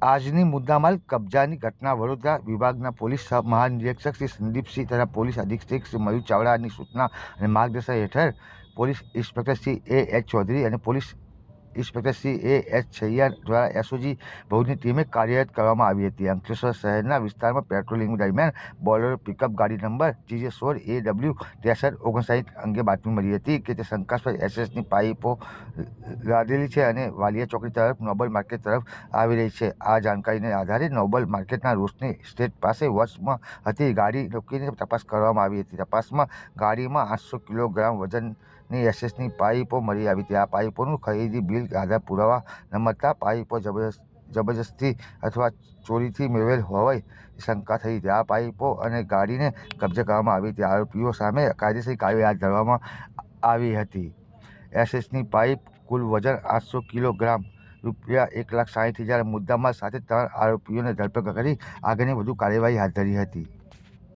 આજની મુદ્દામાલ કબજાની ઘટના વડોદરા વિભાગના પોલીસ મહાનિરીક્ષક શ્રી સંદીપસિંહ તથા પોલીસ અધિક્ષક શ્રી મયુર ચાવડાની સૂચના અને માર્ગદર્શન હેઠળ police inspector Shri A H Chaudhary અને police inspector Shri A H Chhaiya દ્વારા એસઓજી ભુજની ટીમે કાર્યરત કરવામાં આવી હતી. અંકલેશ્વર શહેરના વિસ્તારમાં પેટ્રોલિંગ દરમિયાન બોલેરો પિકઅપ ગાડી નંબર જીજે સોળ એ ડબલ્યુ ત્રેસઠ ઓગણસાઠ અંગે બાતમી મળી હતી કે તે શંકાસ્પદ એસએસની પાઇપો લાદેલી છે અને વાલિયા ચોકડી તરફ, નોબલ માર્કેટ તરફ આવી રહી છે. આ જાણકારીને આધારે નોબલ માર્કેટના રોશની સ્ટેટ પાસે વોચમાં હતી. ગાડી રોકીને તપાસ કરવામાં આવી હતી. તપાસમાં ગાડીમાં આઠસો કિલોગ્રામ વજનની એસેસની પાઇપો મળી આવી હતી. આ પાઇપોનું ખરીદી બિલ આધાર પુરાવા ન મળતા પાઇપો જબરજસ્ત, જબરજસ્તી અથવા ચોરીથી મેળવેલ હોવાય શંકા થઈ હતી. આ પાઇપો અને ગાડીને કબજે કરવામાં આવી હતી. આરોપીઓ સામે કાયદેસર કાર્યવાહી હાથ ધરવામાં આવી હતી. એસએસની પાઇપ કુલ વજન આઠસો કિલોગ્રામ, રૂપિયા એક લાખ સાઠ હજાર મુદ્દામાં સાથે ત્રણ આરોપીઓને ધરપકડ કરી આગળની વધુ કાર્યવાહી હાથ ધરી હતી.